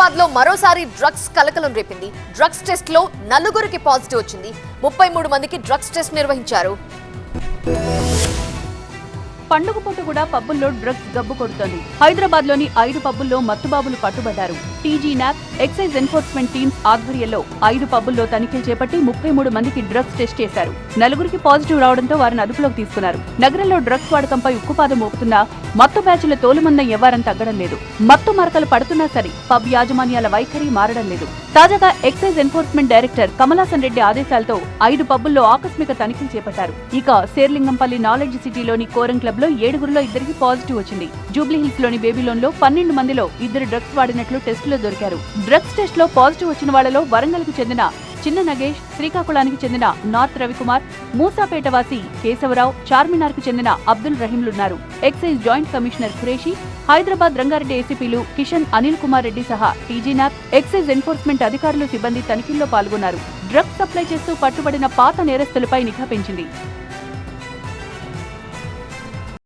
హైదరాబాద్లో మరోసారి డ్రగ్స్ కలకలం రేపింది. డ్రగ్స్ టెస్ట్లో నలుగురికి పాజిటివ్ వచ్చింది. ముప్పై మూడు మందికి డ్రగ్స్ టెస్ట్ నిర్వహించారు. పండుగ పూట కూడా పబ్బుల్లో డ్రగ్స్ గబ్బు కొడుతోంది. హైదరాబాద్లోని ఐదు పబ్బుల్లో మత్తుబాబులు పట్టుబడ్డారు. TG NAB excise enforcement teams ఆధ్వర్యంలో ఐదు పబ్బుల్లో తనిఖీలు చేపట్టి ముప్పై మూడు మందికి డ్రగ్స్ టెస్ట్ చేశారు. నలుగురికి పాజిటివ్ రావడంతో వారిని అదుపులోకి తీసుకున్నారు. నగరంలో డ్రగ్స్ వాడకంపై ఉక్కుపాదం మోపుతున్నా మత్తు బ్యాచ్ల తోలుమందం ఎవ్వరం తగ్గడం లేదు. మత్తు మరకలు పడుతున్నా సరే పబ్ యాజమాన్యాల వైఖరి మారడం లేదు. తాజాగా excise enforcement director Kamalasan Reddy ఆదేశాలతో ఐదు పబ్బుల్లో ఆకస్మిక తనిఖీలు చేపట్టారు. ఇక శేర్లింగంపల్లి నాలెడ్జ్ సిటీలోని కోరం క్లబ్లో ఏడుగురులో ఇద్దరికి పాజిటివ్ వచ్చింది. జూబ్లీహిల్స్లోని బేబీలోన్లో పన్నెండు మందిలో ఇద్దరు డ్రగ్స్ వాడినట్లు టెస్టులో దొరికారు. డ్రగ్స్ టెస్ట్లో పాజిటివ్ వచ్చిన వాళ్ళలో వరంగల్కు చెందిన చిన్న నగేష్ శ్రీకాకుళానికి చెందిన నార్త్ రవికుమార్ మూసాపేట వాసి కేశవరావు చార్మినార్కు చెందిన Abdul రహీంలున్నారు. Excise joint commissioner Qureshi Hyderabad Rangareddy ఏసీపీలు Kishan Anil Kumar Reddy సహా టీజీనాథ్ ఎక్సైజ్ ఎన్ఫోర్స్మెంట్ అధికారులు సిబ్బంది తనిఖీల్లో పాల్గొన్నారు. డ్రగ్స్ సప్లై చేస్తూ పట్టుబడిన పాత నేరస్తులపై నిఘా పెంచింది.